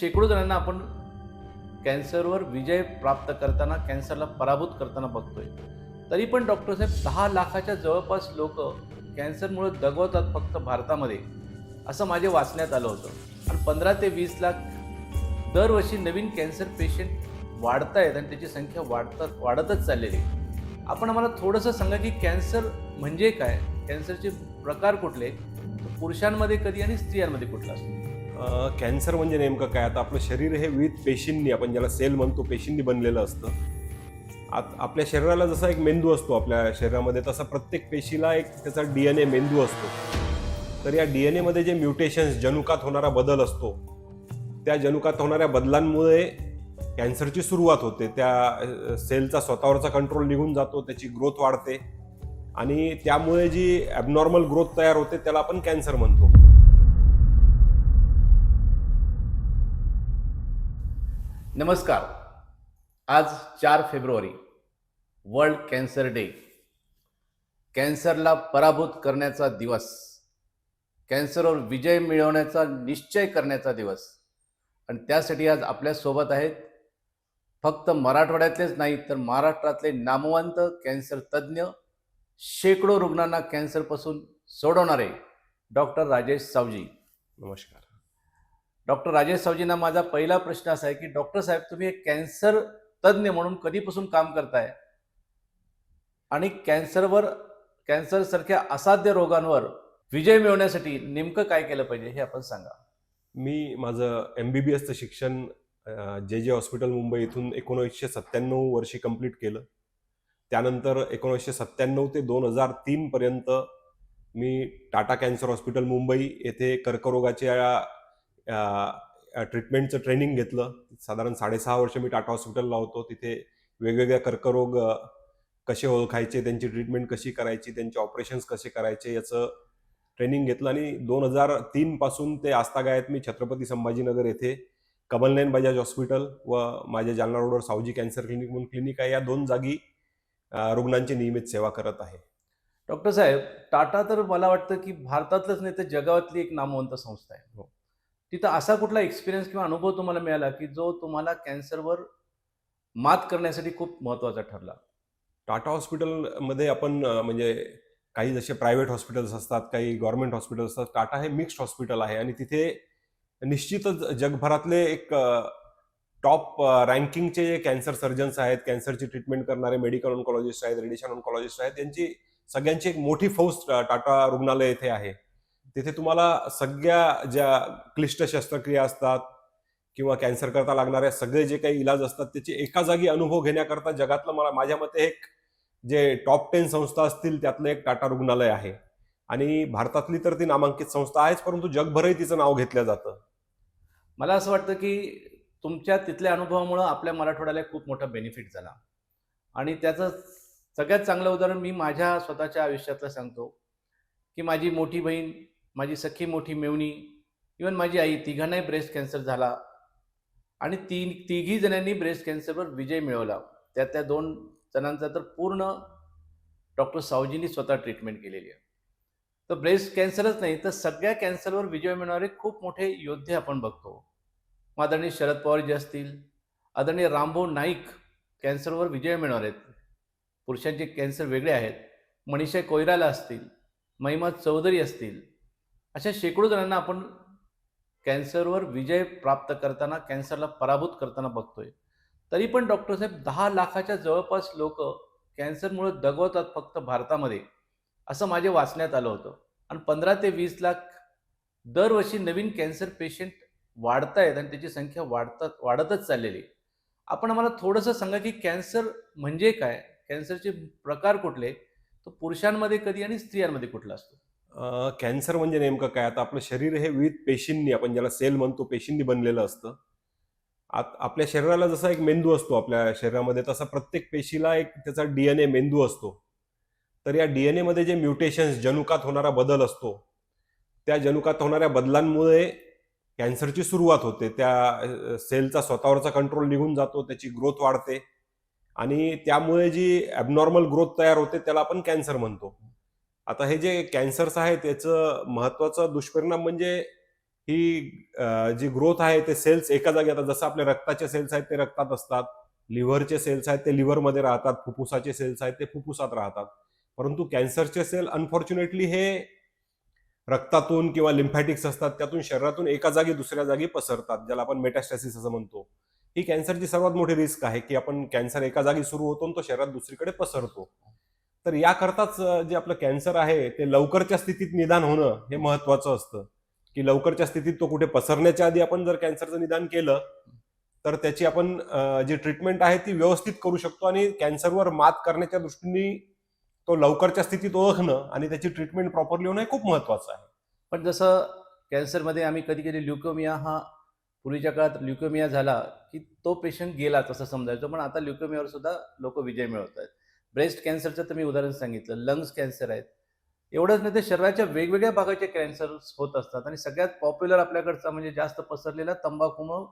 शेकडो जणांना आपण कॅन्सरवर विजय प्राप्त करताना कॅन्सरला पराभूत करताना बघतोय. तरी पण डॉक्टर साहेब दहा लाखाच्या जवळपास लोक कॅन्सरमुळे दगवतात फक्त भारतामध्ये असं माझे वाचण्यात आलं होतं. आणि पंधरा ते वीस लाख दरवर्षी नवीन कॅन्सर पेशंट वाढत आहेत आणि त्याची संख्या वाढतात वाढतच चाललेली आहे. आपण आम्हाला थोडंसं सांगा की कॅन्सर म्हणजे काय? कॅन्सरचे प्रकार कुठले? पुरुषांमध्ये कधी आणि स्त्रियांमध्ये कुठला असतो? कॅन्सर म्हणजे नेमकं काय? आता आपलं शरीर हे विविध पेशींनी आपण ज्याला सेल म्हणतो पेशींनी बनलेलं असतं. आत आपल्या शरीराला जसा एक मेंदू असतो आपल्या शरीरामध्ये तसा प्रत्येक पेशीला एक त्याचा डी एन ए मेंदू असतो. तर या डी एन एमध्ये जे म्युटेशन्स जनुकात होणारा बदल असतो त्या जनुकात होणाऱ्या बदलांमुळे कॅन्सरची सुरुवात होते. त्या सेलचा स्वतःवरचा कंट्रोल निघून जातो त्याची ग्रोथ वाढते आणि त्यामुळे जी ॲबनॉर्मल ग्रोथ तयार होते त्याला आपण कॅन्सर म्हणतो. नमस्कार. आज चार फेब्रुवारी वर्ल्ड कॅन्सर डे. कॅन्सरला पराभूत करण्याचा दिवस. कॅन्सरवर विजय मिळवण्याचा निश्चय करण्याचा दिवस. आणि त्यासाठी आज आपल्यासोबत आहेत फक्त मराठवाड्यातलेच नाही तर महाराष्ट्रातले नामवंत कॅन्सर तज्ज्ञ शेकडो रुग्णांना कॅन्सरपासून सोडवणारे डॉक्टर राजेश सावजी. नमस्कार. डॉक्टर राजेश सावजींना माझा पहिला प्रश्न असा आहे की डॉक्टर साहेब तुम्ही एक कॅन्सर तज्ज्ञ म्हणून कधीपासून काम करताय? आणि कॅन्सरवर कॅन्सरसारख्या असाध्य रोगांवर विजय मिळवण्यासाठी नेमकं काय केलं पाहिजे हे आपण सांगा. मी माझं एम बी बी एसचं शिक्षण जे जे हॉस्पिटल मुंबई इथून एकोणीसशे सत्त्याण्णव वर्षी कंप्लीट केलं. त्यानंतर एकोणीसशे सत्त्याण्णव ते दोन हजार तीनपर्यंत मी टाटा कॅन्सर हॉस्पिटल मुंबई येथे कर्करोगाच्या ट्रीटमेंटचं ट्रेनिंग घेतलं. साधारण साडेसहा वर्ष मी टाटा हॉस्पिटलला होतो. तिथे वेगवेगळ्या कर्करोग कसे ओळखायचे त्यांची ट्रीटमेंट कशी करायची त्यांचे ऑपरेशन्स कसे करायचे याचं ट्रेनिंग घेतलं आणि दोन हजार तीन पासून ते आस्तागायत मी छत्रपती संभाजीनगर येथे कमलनयन बजाज हॉस्पिटल व माझ्या जालना रोडवर सावजी कॅन्सर क्लिनिक म्हणून क्लिनिक आहे. या दोन जागी रुग्णांची नियमित सेवा करत आहे. डॉक्टर साहेब टाटा तर मला वाटतं की भारतातलंच नाही तर जगातली एक नामवंत संस्था आहे. हो. तिथं असा कुठला एक्सपिरियन्स किंवा अनुभव तुम्हाला मिळाला की जो तुम्हाला कॅन्सरवर मात करण्यासाठी खूप महत्त्वाचा ठरला? टाटा हॉस्पिटलमध्ये आपण म्हणजे काही जसे प्रायव्हेट हॉस्पिटल्स असतात काही गव्हर्नमेंट हॉस्पिटल्स असतात टाटा हे मिक्स्ड हॉस्पिटल आहे आणि तिथे निश्चितच जगभरातले एक टॉप रँकिंगचे जे कॅन्सर सर्जन्स आहेत कॅन्सरची ट्रीटमेंट करणारे मेडिकल ऑन्कॉलॉजिस्ट आहेत रेडिएशन ऑन्कॉलॉजिस्ट आहेत त्यांची सगळ्यांची एक मोठी फौज टाटा रुग्णालय येथे आहे. तिथे तुम्हाला सगळ्या ज्या क्लिष्ट शस्त्रक्रिया असतात किंवा कॅन्सर करता लागणाऱ्या सगळे जे काही इलाज असतात त्याचे एका जागी अनुभव घेण्याकरता जगातलं मला माझ्या मते एक जे टॉप टेन संस्था असतील त्यातलं एक टाटा रुग्णालय आहे. आणि भारतातली तर ती नामांकित संस्था आहेच परंतु जगभरही तिचं नाव घेतलं जातं. मला असं वाटतं की तुमच्या तिथल्या अनुभवामुळं आपल्या मराठवाड्याला खूप मोठा बेनिफिट झाला. आणि त्याचं सगळ्यात चांगलं उदाहरण मी माझ्या स्वतःच्या आयुष्यातलं सांगतो की माझी मोठी बहीण माझी सख्खी मोठी मेवणी इवन माझी आई तिघांनाही ब्रेस्ट कॅन्सर झाला. आणि ती तिघी जणांनी ब्रेस्ट कॅन्सरवर विजय मिळवला. त्यातल्या दोन जणांचा तर पूर्ण डॉक्टर सावजींनी स्वतः ट्रीटमेंट केलेली आहे. तर ब्रेस्ट कॅन्सरच नाही तर सगळ्या कॅन्सरवर विजय मिळवणारे खूप मोठे योद्धे आपण बघतो. मग आदरणीय शरद पवारजी असतील आदरणीय रामभाऊ नाईक कॅन्सरवर विजय मिळवणार आहेत. पुरुषांचे कॅन्सर वेगळे आहेत. मनीषा कोयराला असतील महिमा चौधरी असतील अशा शेकडो जणांना आपण कॅन्सरवर विजय प्राप्त करताना कॅन्सरला पराभूत करताना बघतोय. तरी पण डॉक्टर साहेब दहा लाखाच्या जवळपास लोक कॅन्सरमुळे दगवतात फक्त भारतामध्ये असं माझे वाचण्यात आलं होतं. आणि पंधरा ते वीस लाख दरवर्षी नवीन कॅन्सर पेशंट वाढत आहेत आणि त्याची संख्या वाढतात वाढतच चाललेली. आहे. आपण आम्हाला थोडंसं सांगा की कॅन्सर म्हणजे काय? कॅन्सरचे प्रकार कुठले? तो पुरुषांमध्ये कधी आणि स्त्रियांमध्ये कुठला असतो? कॅन्सर म्हणजे नेमकं काय? आता आपलं शरीर हे विविध पेशींनी आपण ज्याला सेल म्हणतो पेशींनी बनलेलं असतं. आत आपल्या शरीराला जसा एक मेंदू असतो आपल्या शरीरामध्ये तसा प्रत्येक पेशीला एक त्याचा डीएनए मेंदू असतो. तर या डीएनए मध्ये जे म्युटेशन्स जनुकात होणारा बदल असतो त्या जनुकात होणाऱ्या बदलांमुळे कॅन्सरची सुरुवात होते. त्या सेलचा स्वतःवरचा कंट्रोल निघून जातो त्याची ग्रोथ वाढते आणि त्यामुळे जी ॲबनॉर्मल ग्रोथ तयार होते त्याला आपण कॅन्सर म्हणतो. आता हे जे कॅन्सर्स आहे त्याचं महत्त्वाचा दुष्परिणाम म्हणजे ही जी ग्रोथ आहे ते सेल्स एका जागी येतात. जसं आपले रक्ताचे सेल्स आहेत ते रक्तात असतात. लिव्हरचे सेल्स आहेत ते लिव्हरमध्ये राहतात. फुफ्फुसाचे सेल्स आहेत ते फुफ्फुसात राहतात. परंतु कॅन्सरचे सेल अनफॉर्च्युनेटली हे रक्तातून किंवा लिम्फॅटिक्स असतात त्यातून शरीरातून एका जागी दुसऱ्या जागी पसरतात ज्याला आपण मेटास्टॅसिस असं म्हणतो. ही कॅन्सरची सर्वात मोठी रिस्क आहे की आपण कॅन्सर एका जागी सुरू होतो तो शरीरात दुसरीकडे पसरतो. तर याकरताच जे आपलं कॅन्सर आहे ते लवकरच्या स्थितीत निदान होणं हे महत्वाचं असतं. की लवकरच्या स्थितीत तो कुठे पसरण्याच्या आधी आपण जर कॅन्सरचं निदान केलं तर त्याची आपण जी ट्रीटमेंट आहे ती व्यवस्थित करू शकतो आणि कॅन्सरवर मात करण्याच्या दृष्टीने तो लवकरच्या स्थितीत ओळखणं आणि त्याची ट्रीटमेंट प्रॉपरली होणं हे खूप महत्वाचं आहे. पण जसं कॅन्सरमध्ये आम्ही कधी कधी ल्युकोमिया हा पूर्वीच्या काळात ल्युकोमिया झाला की तो पेशंट गेला तसं समजायचो. पण आता ल्युकोमियावर सुद्धा लोक विजय मिळवत आहेत ब्रेस्ट कॅन्सरचं तर मी उदाहरण सांगितलं लंग्स कॅन्सर आहेत. एवढंच नाही तर शरीराच्या वेगवेगळ्या भागाचे कॅन्सर होत असतात आणि सगळ्यात पॉप्युलर आपल्याकडचा म्हणजे जास्त पसरलेला तंबाखूमुळं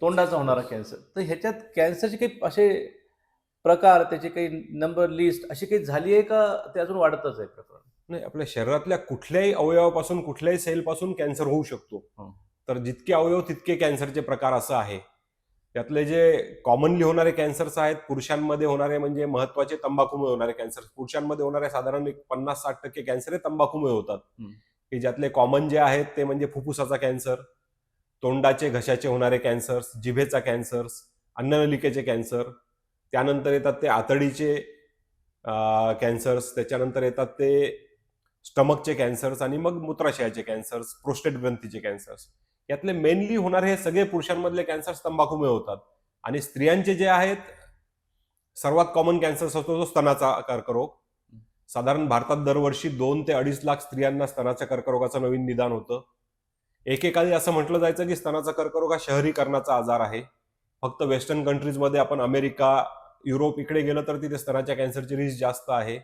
तोंडाचा होणारा कॅन्सर तर ह्याच्यात कॅन्सरचे काही असे प्रकार त्याचे काही नंबर लिस्ट अशी काही झाली आहे का? ते अजून वाढतच आहे प्रकरण. नाही आपल्या शरीरातल्या कुठल्याही अवयवापासून कुठल्याही सेलपासून कॅन्सर होऊ शकतो. हं. तर जितके अवयव तितके कॅन्सरचे प्रकार असं आहे. त्यातले जे कॉमनली होणारे कॅन्सर्स आहेत पुरुषांमध्ये होणारे म्हणजे महत्त्वाचे तंबाखूमुळे होणारे कॅन्सर पुरुषांमध्ये होणारे साधारण एक पन्नास साठ टक्के कॅन्सर हे तंबाखूमुळे होतात. की ज्यातले कॉमन जे आहेत ते म्हणजे फुफ्फुसाचा कॅन्सर तोंडाचे घशाचे होणारे कॅन्सर्स जिभेचा कॅन्सर्स अन्ननलिकेचे कॅन्सर त्यानंतर येतात ते आतडीचे कॅन्सर्स त्याच्यानंतर येतात ते स्टमकचे कॅन्सर्स आणि मग मूत्राशयाचे कॅन्सर्स प्रोस्टेट ग्रंथीचे कॅन्सर्स यातले मेनली होणारे हे सगळे पुरुषांमधले कॅन्सर्स तंबाखूमुळे होतात. आणि स्त्रियांचे जे आहेत सर्वात कॉमन कॅन्सर असतो तो स्तनाचा कर्करोग. साधारण भारतात दरवर्षी दोन ते अडीच लाख स्त्रियांना स्तनाच्या कर्करोगाचं नवीन निदान होतं. एकेकाळी असं म्हटलं जायचं की स्तनाचा कर्करोग हा शहरीकरणाचा आजार आहे. फक्त वेस्टर्न कंट्रीजमध्ये आपण अमेरिका युरोप इकडे गेलं तर तिथे स्तनाच्या कॅन्सरची रिस्क जास्त आहे.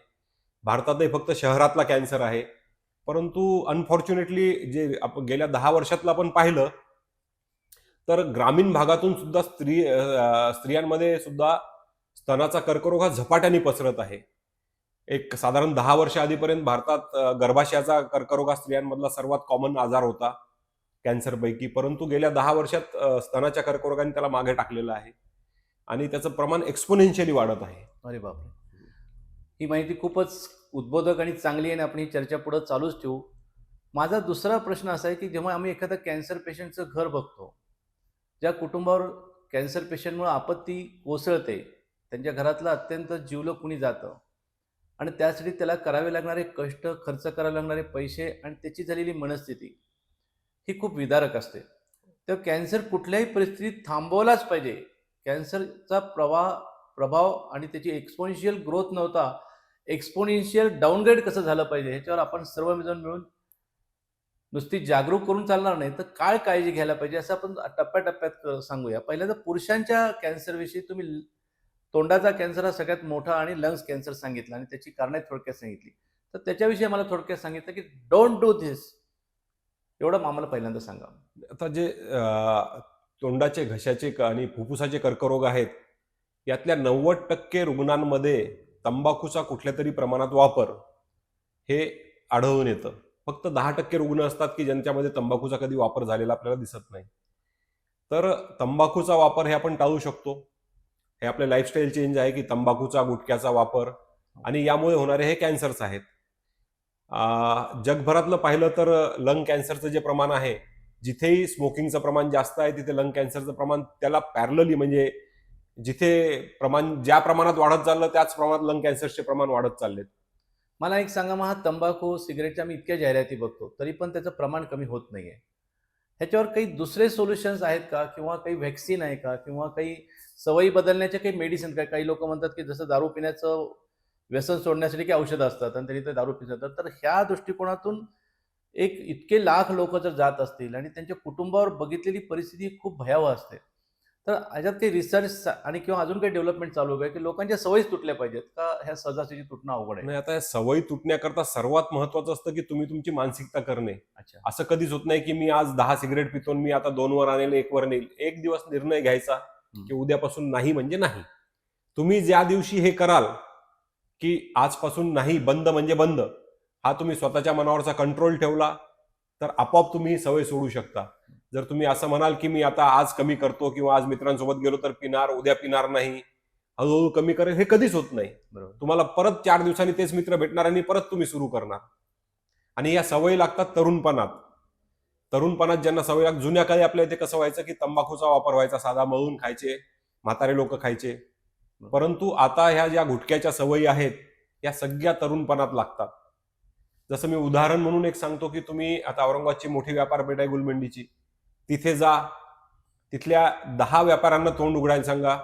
भारतातही फक्त शहरातला कॅन्सर आहे. परंतु अनफॉर्च्युनेटली जे आपण गेल्या दहा वर्षातलं आपण पाहिलं तर ग्रामीण भागातून सुद्धा स्त्री स्त्रियांमध्ये सुद्धा स्तनाचा कर्करोग हा झपाट्याने पसरत आहे. एक साधारण दहा वर्ष आधीपर्यंत भारतात गर्भाशयाचा कर्करोग हा स्त्रियांमधला सर्वात कॉमन आजार होता कॅन्सरपैकी. परंतु गेल्या दहा वर्षात स्तनाच्या कर्करोगाने त्याला मागे टाकलेलं आहे. आणि त्याचं प्रमाण एक्सपोनेन्शियली वाढत आहे. अरे बापरे. ही माहिती खूपच उद्बोधक आणि चांगली आहे आणि आपण ही चर्चा पुढं चालूच ठेवू. माझा दुसरा प्रश्न असा आहे की जेव्हा आम्ही एखादं कॅन्सर पेशंटचं घर बघतो ज्या कुटुंबावर कॅन्सर पेशंटमुळे आपत्ती कोसळते त्यांच्या घरातलं अत्यंत जीवलं कुणी जातं आणि त्यासाठी त्याला करावे लागणारे कष्ट खर्च करावे लागणारे पैसे आणि त्याची झालेली मनस्थिती ही खूप विदारक असते. तर कॅन्सर कुठल्याही परिस्थितीत थांबवलाच पाहिजे. कॅन्सरचा प्रवाह प्रभाव आणि त्याची एक्सपोन्शियल ग्रोथ नव्हता एक्सपोनेन्शियल डाऊनग्रेड कसं झालं पाहिजे ह्याच्यावर आपण सर्व मिळून मिळून नुसती जागरूक करून चालणार नाही तर काय काळजी घ्यायला पाहिजे असं आपण टप्प्याटप्प्यात क- सांगूया. पहिल्यांदा पुरुषांच्या कॅन्सरविषयी तुम्ही तोंडाचा कॅन्सर हा सगळ्यात मोठा आणि लंग्स कॅन्सर सांगितला आणि त्याची कारणे थोडक्यात सांगितली. तर त्याच्याविषयी मला थोडक्यात सांगितलं की डोंट डू धिस एवढं आम्हाला पहिल्यांदा सांगा. आता जे तोंडाचे घशाचे आणि फुफ्फुसाचे कर्करोग आहेत यातल्या नव्वद टक्के रुग्णांमध्ये तंबाखूचा कुठल्या तरी प्रमाणात वापर हे आढळून येतं. फक्त दहा टक्के रुग्ण असतात की ज्यांच्यामध्ये तंबाखूचा कधी वापर झालेला आपल्याला दिसत नाही. तर तंबाखूचा वापर हे आपण टाळू शकतो. हे आपले लाईफस्टाईल चेंज आहे की तंबाखूचा गुटख्याचा वापर आणि यामुळे होणारे हे कॅन्सर्स आहेत. जगभरातलं पाहिलं तर लंग कॅन्सरचं जे प्रमाण आहे जिथेही स्मोकिंगचं प्रमाण जास्त आहे तिथे लंग कॅन्सरचं प्रमाण त्याला पॅरलली म्हणजे जिथे प्रमाण ज्या प्रमाणात वाढत चाललं त्याच प्रमाणात लंग कॅन्सरचे प्रमाण वाढत चाललेत. मला एक सांगा मग हा तंबाखू सिगरेटच्या मी इतक्या जाहिराती बघतो तरी पण त्याचं प्रमाण कमी होत नाहीये. ह्याच्यावर काही दुसरे सोल्युशन्स आहेत का? किंवा काही व्हॅक्सिन आहे का? किंवा काही सवयी बदलण्याचे काही मेडिसिन काय काही लोक म्हणतात की जसं दारू पिण्याचं व्यसन सोडण्यासाठी काही औषधं असतात आणि त्यांनी ते दारू पितात तर ह्या दृष्टिकोनातून एक इतके लाख लोक जर जात असतील आणि त्यांच्या कुटुंबावर बघितलेली परिस्थिती खूप भयावह असते. तर ह्याच्यात काही रिसर्च आणि किंवा अजून काही डेव्हलपमेंट चालू आहे का? लोकांच्या सवयीच तुटल्या पाहिजेत का ह्या सहजासहजी तुटणं अवघड आहे? नाही आता या सवयी तुटण्याकरता सर्वात महत्वाचं असतं की तुम्ही तुमची मानसिकता करणे अच्छा. असं कधीच होत नाही की मी आज दहा सिगरेट पितो मी आता दोन वर आणेल एक वर नेईल. एक दिवस निर्णय घ्यायचा की उद्यापासून नाही म्हणजे नाही. तुम्ही ज्या दिवशी हे कराल की आजपासून नाही बंद म्हणजे बंद हा तुम्ही स्वतःच्या मनावरचा कंट्रोल ठेवला तर आपोआप तुम्ही ही सवय सोडू शकता. जर तुम्ही असं म्हणाल की मी आता आज कमी करतो किंवा आज मित्रांसोबत गेलो तर पिणार उद्या पिणार नाही हळूहळू कमी करेल हे कधीच होत नाही. तुम्हाला परत चार दिवसांनी तेच मित्र भेटणार आणि परत तुम्ही सुरू करणार. आणि या सवयी लागतात तरुणपणात. तरुणपणात ज्यांना सवय लाग जुन्या काळी आपल्या इथे कसं व्हायचं की तंबाखूचा वापर व्हायचा साधा मळून खायचे म्हातारे लोक खायचे. परंतु आता ह्या ज्या गुटख्याच्या सवयी आहेत या सगळ्या तरुणपणात लागतात. जसं मी उदाहरण म्हणून एक सांगतो की तुम्ही आता औरंगाबादची मोठी व्यापारपेठ आहे गुलमंडीची. तिथे जा. तिथल्या दहा व्यापाऱ्यांना तोंड उघडायला सांगा.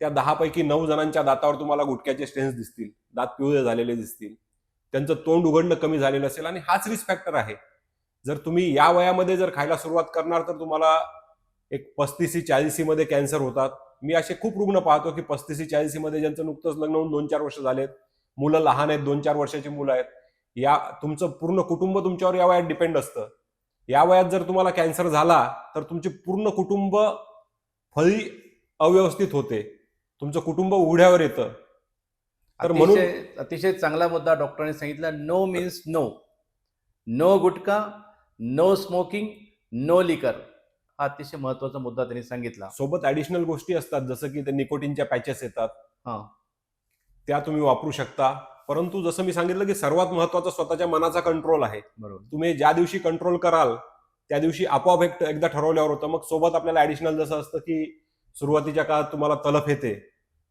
त्या दहापैकी नऊ जणांच्या दातावर तुम्हाला गुटख्याचे स्टेन्स दिसतील. दात पिवळे झालेले दिसतील. त्यांचं तोंड उघडणं कमी झालेलं असेल आणि हाच रिस्क फॅक्टर आहे. जर तुम्ही या वयामध्ये जर खायला सुरुवात करणार तर तुम्हाला एक पस्तीसी चाळीसीमध्ये कॅन्सर होतात. मी असे खूप रुग्ण पाहतो की पस्तीसी चाळीसीमध्ये ज्यांचं नुकतंच लग्न होऊन दोन चार वर्ष झालेत. मुलं लहान आहेत दोन चार वर्षाची मुलं आहेत. या तुमचं पूर्ण कुटुंब तुमच्यावर या वयात डिपेंड असतं. या वयात जर तुम्हाला कॅन्सर झाला तर तुमचे पूर्ण कुटुंब फळी अव्यवस्थित होते. तुमचं कुटुंब उघड्यावर येतं. तर म्हणून- अतिशय चांगला मुद्दा डॉक्टरांनी सांगितला. No means no no gutkha no smoking no liquor हा अतिशय महत्त्वाचा मुद्दा त्यांनी सांगितला. सोबत ऍडिशनल गोष्टी असतात जसं की ते निकोटीनच्या पॅचेस येतात. हा. त्या तुम्ही वापरू शकता. परंतु जसं मी सांगितलं की सर्वात महत्त्वाचा स्वतःच्या मनाचा कंट्रोल आहे. बरोबर. तुम्ही ज्या दिवशी कंट्रोल कराल त्या दिवशी आपोआप एक एकदा ठरवल्यावर होतं. मग सोबत आपल्याला ऍडिशनल जसं असतं की सुरुवातीच्या काळात तुम्हाला तलफ येते.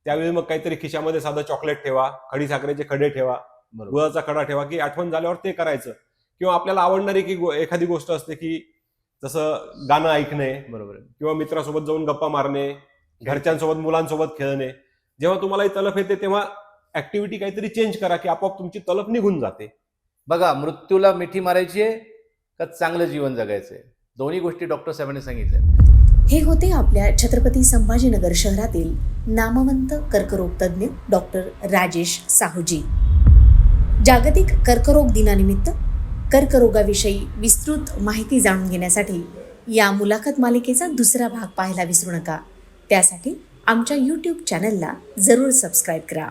त्यावेळी मग काहीतरी खिशामध्ये साधं चॉकलेट ठेवा खडी साखरेचे खडे ठेवा गुळाचा खडा ठेवा की आठवण झाल्यावर ते करायचं. किंवा आपल्याला आवडणारी की एखादी गोष्ट असते की जसं गाणं ऐकणे बरोबर. किंवा मित्रासोबत जाऊन गप्पा मारणे घरच्यांसोबत मुलांसोबत खेळणे. जेव्हा तुम्हाला ही तलफ येते तेव्हा ऍक्टिव्हिटी काहीतरी चेंज करा की आपोआप तुमची तलफ निघून जाते. बघा मृत्यूला मिठी मारायची आहे का चांगलं जीवन जगायचं आहे? दोन्ही गोष्टी डॉक्टर साहेबांनी सांगितल्या. हे होते आपल्या छत्रपती संभाजीनगर शहरातील नामवंत कर्करोग तज्ज्ञ डॉक्टर राजेश साहूजी. जागतिक कर्करोग दिनानिमित्त कर्करोगाविषयी विस्तृत माहिती जाणून घेण्यासाठी या मुलाखत मालिकेचा दुसरा भाग पाहायला विसरू नका. त्यासाठी आमच्या यूट्यूब चॅनलला जरूर सबस्क्राईब करा.